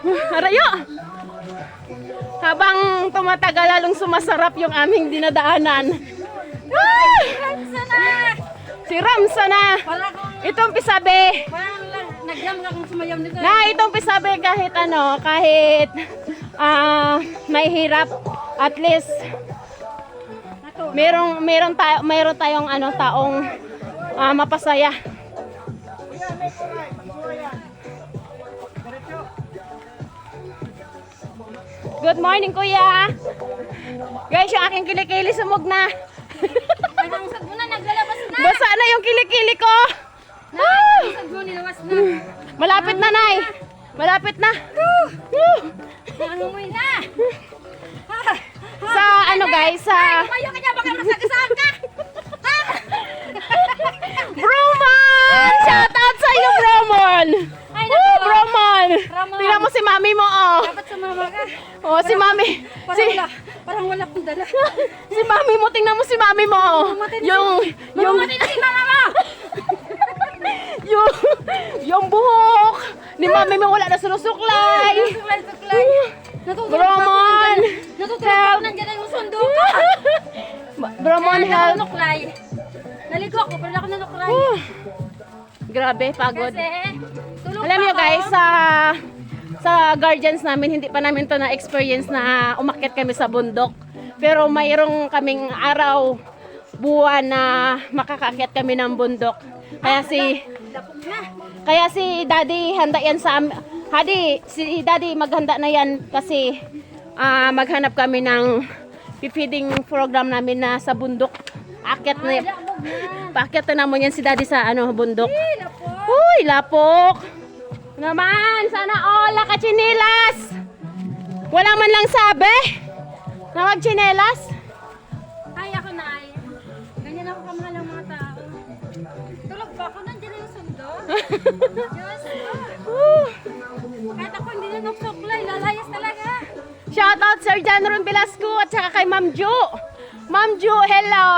Arayo! Habang tumatagal, lalong sumasarap yung aming dinadaanan. Ah! Ramsa na! Si Ramsa na! Itong pisabi! Na itong pisabi kahit ano, kahit ah may hirap, at least merong meron tayo meron tayong ano taong ah, mapasaya. Good morning, kuya. Guys, yung aking kilikili sumog na. Parang mo na, naglalabas na! Basa na yung kilikili ko. Woo! Sad mo, nilawas na! Malapit na, Nay. Malapit na. Woo! Nangangamoy na! Sa ano, guys, sa Tumayo ka niya, baka masagasaan ka! Bromon! Shout out sa iyo, Bromon! Ay, Woo, naku. Bromon! Bromon. Tingnan mo si mami mo, oh. Dapat sumama ka. Oh, si mami. Parang Si, wala, parang wala kong dala. si mami mo, tingnan mo si mami mo. oh. Yung, yung, na si mama mo! yung, yung buhok ni mami mo wala na sinusuklay. Suklay, suklay. Natutulog Bromon! Natutulog ako na yung sundo ko. Bromon, help. Naligo ako, pero ako nanuklay. Grabe, pagod. Kasi, Alam niyo guys, sa sa guardians namin, hindi pa namin to na experience na umakyat kami sa bundok. Pero mayroong kaming araw, buwan na makakakyat kami ng bundok. Kaya si kaya si Daddy handa yan sa Hadi, si Daddy maghanda na yan kasi ah, maghanap kami ng feeding program namin na sa bundok. Akyat na. Paakyat na naman yan si Daddy sa ano bundok. Lapok. Uy, lapok! Naman, sana all nakachinilas! Wala man lang sabi na magchinelas. Ay, ako na ay. Ganyan ako kamahal ng mga tao. Tulog pa ako, nandyan na yung sundo. Diyos ko. Kahit ako hindi na nagsuklay, lalayas talaga. Shout out Sir John Ron Velasco at saka kay Ma'am Ju. Ma'am Ju, hello!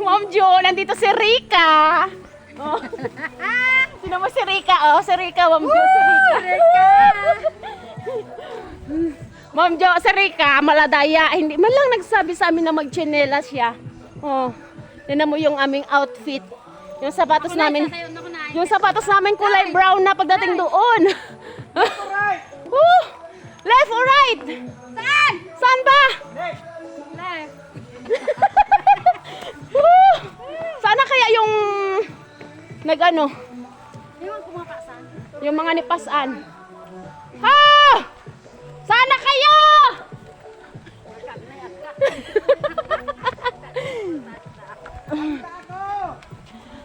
Ma'am Ju, nandito si Rika. Oh. Sino mo si Rika? Oh, si Rika, Ma'am Ju, si Rika. Ma'am Jo, si Rika, maladaya. Hindi man lang nagsabi sa amin na magchinelas siya. Oh. Tingnan mo yung aming outfit. Yung sapatos namin. Yung sapatos namin kulay brown na pagdating doon. Woo! Left or right? Saan? Saan ba? Left. Woo! Sana kaya yung nagano, yung mga nipasan. Ha! Sana kayo!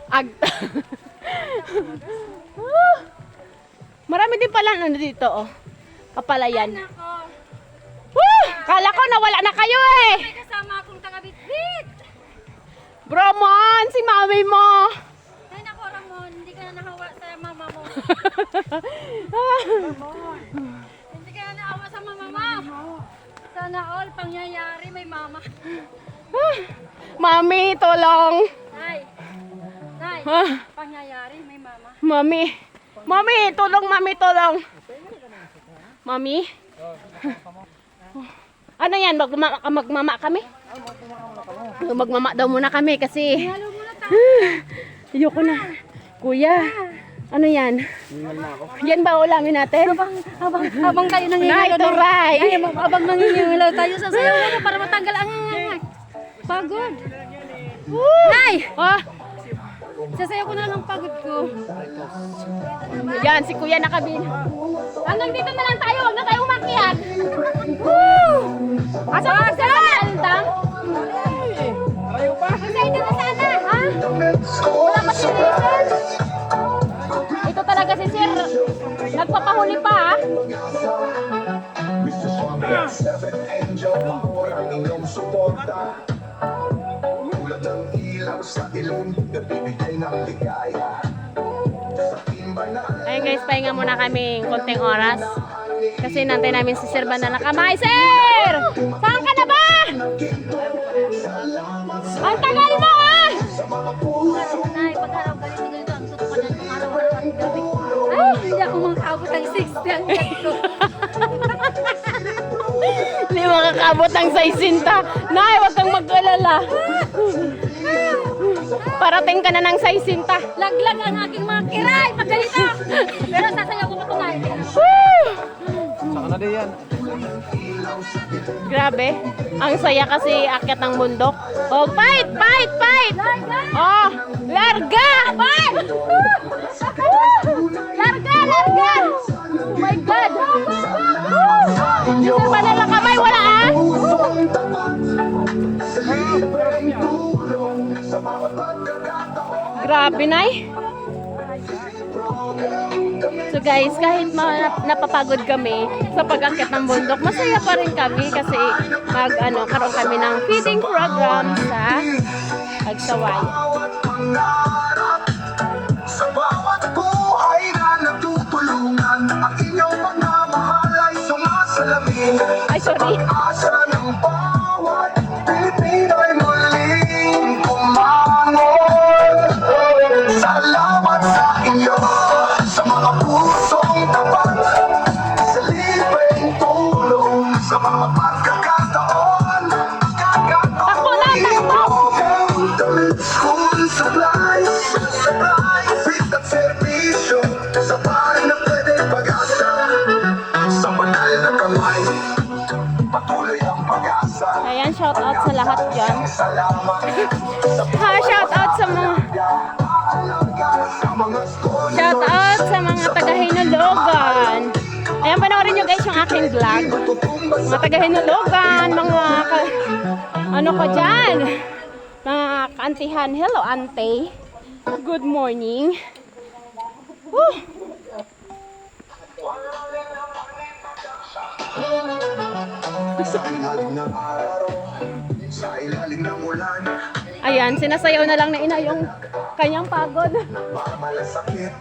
Agta. Marami din pala ano dito oh. Kapalayan. Nako. Woo! Kala ko nawala na kayo eh. May kasama akong taga-bitbit. Bromon, si mami mo. Hindi ka na nahawa sa mama mo. Sana all pangyayari may mama. mami, tulong. Nay. Nay. Ah, Pangyayari may mama. mami. Mami, tulong, mami, tulong. Mami? Ano yan? Magmama, magmama kami? Magmama daw muna kami kasi Halo muna tayo. ayoko na. Kuya, ano yan? Yan ba ulamin natin? Habang, habang, habang tayo Nay, nangyayari. turay! Ay, habang nangyayari tayo, sasayaw muna para matanggal ang pagod. Nay! Ah, Sasayaw ko na lang ang pagod ko. yan, si kuya nakabin. Hanggang dito na lang tayo, huwag na tayo umakyat. Woo! Asa ba sa Aldang? Masaya na sana, ha? Nagpapahuli pa ah. Tulad ng ilaw sa ilong, nagbibigay ng ligaya. Ayun guys, pahinga muna kami konting oras. Kasi nantay namin si Sir Banda na kamay. Sir! Saan ka na ba? Ang tagal mo ah! Nay, pag 6 lang ganito. Hindi makakabot ang 60. Nay, huwag kang magkalala. Parating ka na ng 60. Laglag ang aking mga kiray. Magalita. Pero sasayaw ko pa tunay. Saka na din yan. Grabe. Ang saya kasi akyat ng bundok. Oh, fight! Fight! Fight! Oh! Grabe, Nay. So guys, kahit napapagod kami sa pag-akit ng bundok, masaya pa rin kami kasi mag ano, karoon kami ng feeding program sa Agsaway. Bawat pangarap Sa bawat buhay na nagtutulungan Ang inyong mga mahal ay sumasalamin Ay, sorry. Lahat dyan. Ha, shout out sa mga shout out sa mga taga Hinulugan. Ayan, panoorin nyo guys yung aking vlog. Mga taga Hinulugan, mga ka- ano ko dyan? Mga kaantihan. Hello, ante. Good morning. Woo! Ng araw Sa ilalim ng ulan Ayan, sinasayaw na lang na ina yung kanyang pagod. Mamalasakit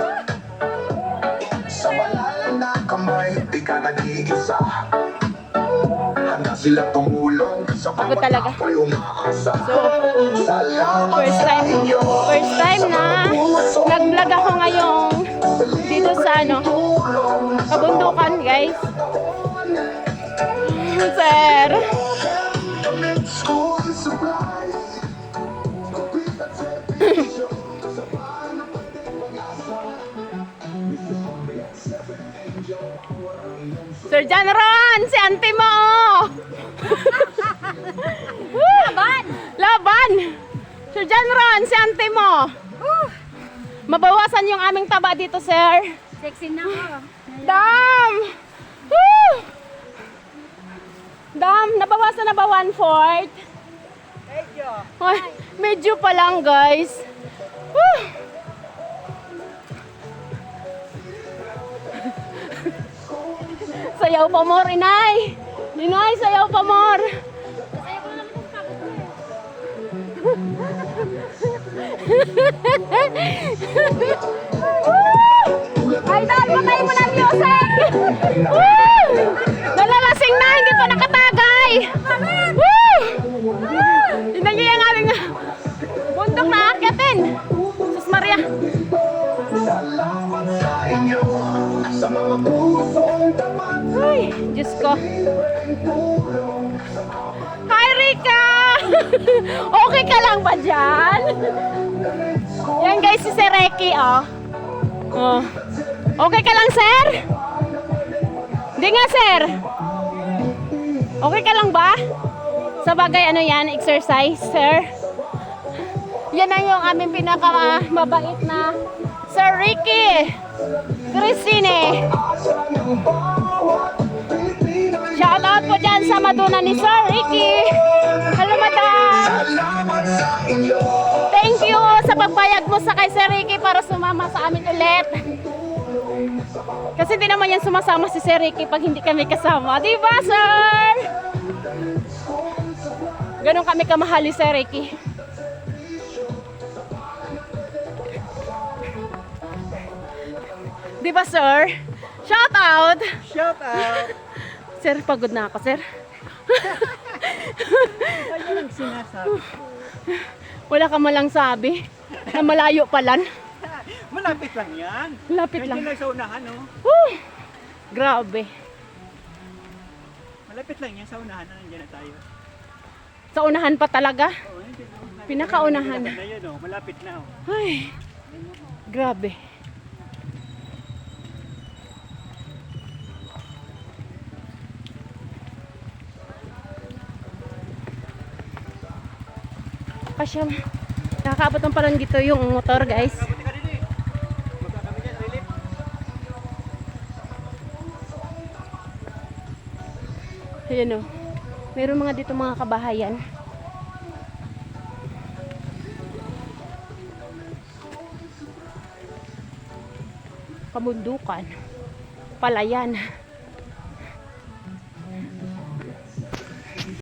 Sa malalang na kamay Di ka nag-iisa Handa sila tumulong Sa Pagod talaga. umaasa So, Salamat first time, first time na nag-vlog ako ngayong dito sa ano, kabundukan guys. Sir, Sir John Ron, si auntie mo. Laban! Laban! Sir John Ron, si auntie mo. Mabawasan yung aming taba dito, sir. Sexy na ako. Dam! Woo! Dam, nabawasan na ba one-fourth? Medyo. medyo pa lang, guys. Woo! Sayaw pa more, inay. Inay, sayaw pa more. Ay, patay mo na ang music! Hi, Rika! okay ka lang ba dyan? Yan guys, si Sir Reki, oh. oh. Okay ka lang, sir? Hindi nga, sir. Okay ka lang ba? Sa bagay, ano yan, exercise, sir? Yan na yung aming pinaka mabait na Sir Ricky Christine. Sa maduna ni Sir Ricky. Hello, madam. Thank you sa pagbayag mo sa kay Sir Ricky para sumama sa amin ulit. Kasi hindi naman yan sumasama si Sir Ricky pag hindi kami kasama. Di ba, sir? Ganon kami kamahal ni Sir Ricky. Di ba, sir? Shout out! Shout out! Sir, pagod na ako, sir. Ayun ang sinasabi. Wala ka malang sabi na malayo pa lan. Malapit lang yan. Lapit lang. Nandiyan lang sa unahan, oh. Woo! Grabe. Malapit lang yan sa unahan na nandiyan na tayo. Sa unahan pa talaga. Yun, yun, Pinakaunahan. Malapit na yun, oh. Malapit na. Oh. Ay, grabe. Kasi nakakaabot ng palang dito yung motor guys. Ayan o. Meron mga dito mga kabahayan. Kamundukan. Palayan.